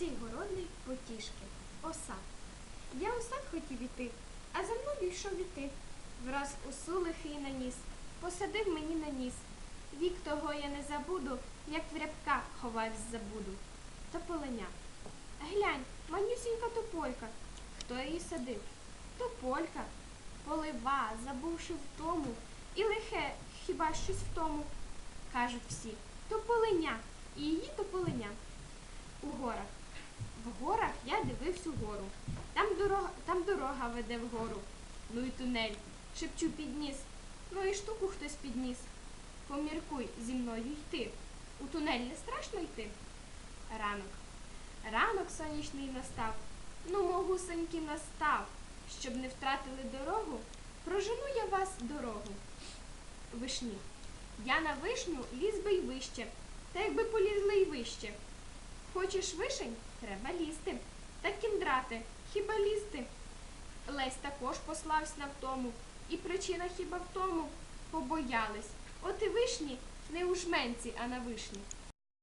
Олексій Городний потішки. Оса. Я у сад хотів іти, а за мною йшов іти. Враз усу лихий наніс, посадив мені на ніс. Вік того я не забуду, як в рябка ховаюсь забуду. Тополеня. Глянь, манюсінька тополька. Хто її садив? Тополька. Полива, забувши втому, і лихе хіба щось в тому. Кажуть всі, тополеня, і її тополеня. У горах. В горах я дивився угору. Там дорога, там дорога веде вгору. Ну і тунель. Шепчу підніс. Ну і штуку хтось підніс. Поміркуй зі мною йти. У тунель не страшно йти. Ранок. Ранок сонячний настав. Ну, могусеньки настав. Щоб не втратили дорогу, прожену я вас дорогу. Вишні. Я на вишню ліз би й вище, та якби полізли й вище. Хочеш вишень? Треба лізти. Та кіндрати, хіба лізти? Лесь також послався на втому, і причина хіба в тому побоялись. От і вишні не у жменці, а на вишні.